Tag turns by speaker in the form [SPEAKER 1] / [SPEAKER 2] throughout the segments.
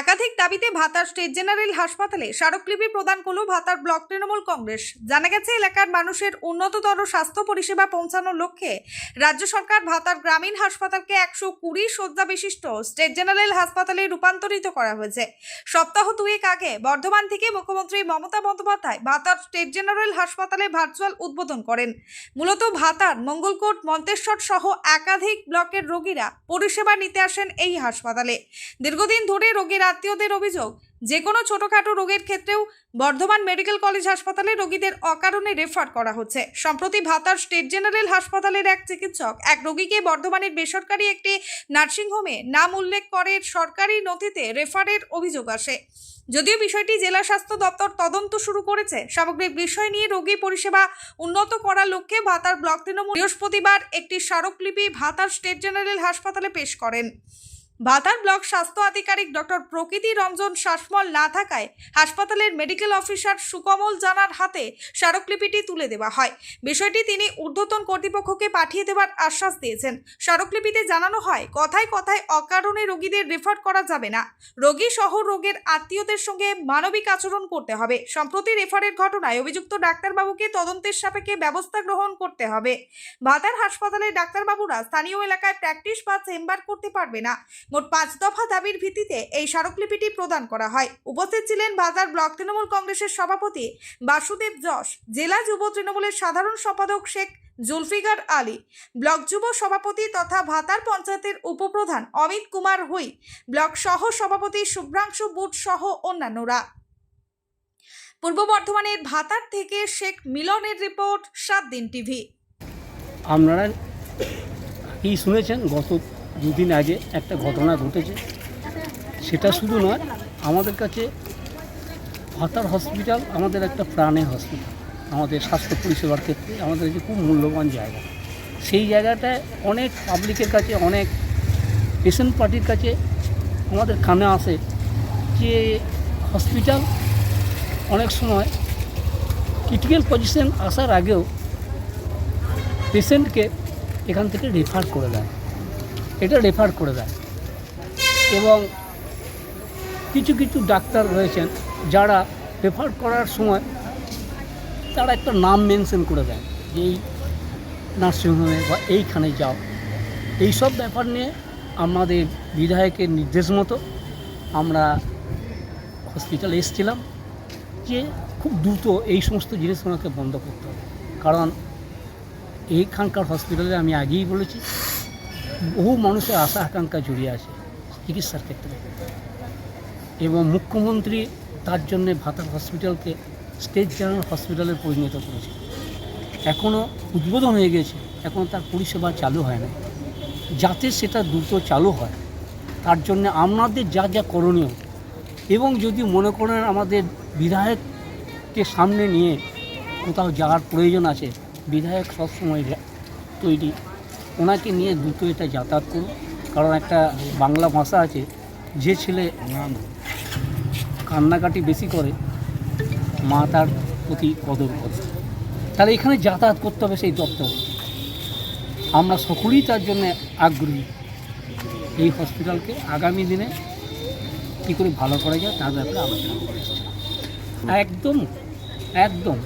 [SPEAKER 1] একাধিক দাবিতে ভাতার স্টেট জেনারেল হাসপাতালে স্মারকলিপি প্রদান করল ভাতার ব্লক তৃণমূল কংগ্রেস। জানা গেছে, এলাকার মানুষের উন্নততর স্বাস্থ্য পরিষেবা পৌঁছানোর লক্ষ্যে রাজ্য সরকার ভাতার গ্রামীণ হাসপাতালকে একশো কুড়ি শয্যা বিশিষ্ট স্টেট জেনারেল হাসপাতালে রূপান্তরিত করা হয়েছে। সপ্তাহ দুয়েক আগে বর্ধমান থেকে মুখ্যমন্ত্রী মমতা বন্দ্যোপাধ্যায় ভাতার স্টেট জেনারেল হাসপাতালে ভার্চুয়াল উদ্বোধন করেন। মূলত ভাতার মঙ্গলকোট, মন্তেশ্বর সহ একাধিক ব্লকের রোগীরা পরিষেবা নিতে আসেন এই হাসপাতালে। দীর্ঘদিন ধরে রোগীর আত্মীয়দের অভিযোগ যে কোনো ছোটখাটো রোগের ক্ষেত্রেও বর্ধমান মেডিকেল কলেজ হাসপাতালে রোগীদের অকারণে রেফার করা হচ্ছে। সম্প্রতি ভাতার স্টেট জেনারেল হাসপাতালের এক চিকিৎসক এক রোগীকে বর্ধমানের বেসরকারি একটি নার্সিংহোমে নাম উল্লেখ করে সরকারি নথিতে রেফারের অভিযোগ আসে। যদিও বিষয়টি জেলা স্বাস্থ্য দপ্তর তদন্ত শুরু করেছে সামগ্রিক বিষয় নিয়ে রোগী পরিষেবা উন্নত করার লক্ষ্যে ভাতার ব্লক তৃণমূল বৃহস্পতিবার একটি স্মারকলিপি ভাতার স্টেট জেনারেল হাসপাতালে পেশ করেন। ভাতার ব্লক স্বাস্থ্য আধিকারিক ডক্টর প্রকৃতি রঞ্জন শাসমল না থাকায় হাসপাতালের মেডিকেল অফিসার সুকমল জানার হাতে স্মারকলিপিটি তুলে দেওয়া হয়। বিষয়টি তিনি ঊর্ধ্বতন কর্তৃপক্ষকে পাঠিয়ে দেওয়ার আশ্বাস দিয়েছেন। স্মারকলিপিতে জানানো হয়, কথায় কথায় অকারণে রোগীদের রেফার করা যাবে না। রোগী সহ রোগের আত্মীয়দের সঙ্গে মানবিক আচরণ করতে হবে। সম্প্রতি রেফারের ঘটনায় অভিযুক্ত ডাক্তারবাবুকে তদন্তের সাপেক্ষে ব্যবস্থা গ্রহণ করতে হবে। ভাতার হাসপাতালের ডাক্তারবাবুরা স্থানীয় এলাকায় প্র্যাকটিস বা চেম্বার করতে পারবে না। মোট পাঁচ দফা দাবির ভিত্তিতে এই স্মারকলিপিটি প্রদান করা হয়। উপস্থিত ছিলেন বাজার ব্লক তৃণমূল কংগ্রেসের সভাপতি বাসুদেব যশ, জেলা যুব তৃণমূলের সাধারণ সম্পাদক শেখ জুলফিকার আলী, ব্লক যুব সভাপতি তথা ভাতার পঞ্চায়েতের উপপ্রধান অমিত কুমার হুই, ব্লক সহ সভাপতি শুভ্রাংশু বুট সহ অন্যান্যরা। পূর্ব বর্ধমানের ভাতার থেকে শেখ মিলনের রিপোর্ট, সাত দিন টিভি।
[SPEAKER 2] আপনারা কি শুনেছেন? গত দুদিন আগে একটা ঘটনা ঘটেছে। সেটা শুধু নয়, আমাদের কাছে ভাতার হসপিটাল আমাদের একটা প্রাণের হসপিটাল আমাদের স্বাস্থ্য পরিষেবার ক্ষেত্রে আমাদের কাছে খুব মূল্যবান জায়গা। সেই জায়গাটায় অনেক পাবলিকের কাছে, অনেক পেশেন্ট পার্টির কাছে আমাদের কানে আসে যে হসপিটাল অনেক সময় ক্রিটিক্যাল পজিশন আসার আগেও পেশেন্টকে এখান থেকে রেফার করে দেয়। এটা রেফার করে দেয়। এবং কিছু কিছু ডাক্তার রয়েছেন যারা রেফার করার সময় তারা একটা নাম মেনশন করে দেয় যে এই নার্সিংহোমে বা এইখানে যাও। এইসব ব্যাপার নিয়ে আমাদের বিধায়কের নির্দেশ মতো আমরা হসপিটালে এসেছিলাম যে খুব দ্রুত এই সমস্ত জিনিসগুলোকে বন্ধ করতে হবে। কারণ এইখানকার হসপিটালে আমি আগেই বলেছি বহু মানুষের আশা, আকাঙ্ক্ষা জড়িয়ে আছে চিকিৎসার ক্ষেত্রে। এবং মুখ্যমন্ত্রী তার জন্যে ভাতার হসপিটালকে স্টেট জেনারেল হসপিটালে পরিণত করেছে। এখনও উদ্বোধন হয়ে গেছে এখনও তার পরিষেবা চালু হয় না যাতে সেটা দ্রুত চালু হয়, তার জন্য আপনাদের যা যা করণীয় এবং যদি মনে করেন আমাদের বিধায়ককে সামনে নিয়ে কোথাও যাওয়ার প্রয়োজন আছে, বিধায়ক সবসময় তৈরি ওনাকে নিয়ে দ্রুত এটা যাতায়াত করুন। কারণ একটা বাংলা ভাষা আছে, যে ছেলে কান্নাকাটি বেশি করে, মা তার প্রতি কদর করে তাহলে এখানে যাতায়াত করতে হবে সেই দপ্তরে। আমরা সকলেই তার জন্য আগ্রহী। এই হসপিটালকে আগামী দিনে কী করে ভালো করা যায় তার ব্যাপারে আলোচনা করে একদম একদম।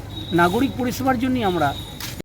[SPEAKER 2] নাগরিক পরিষেবার জন্যই আমরা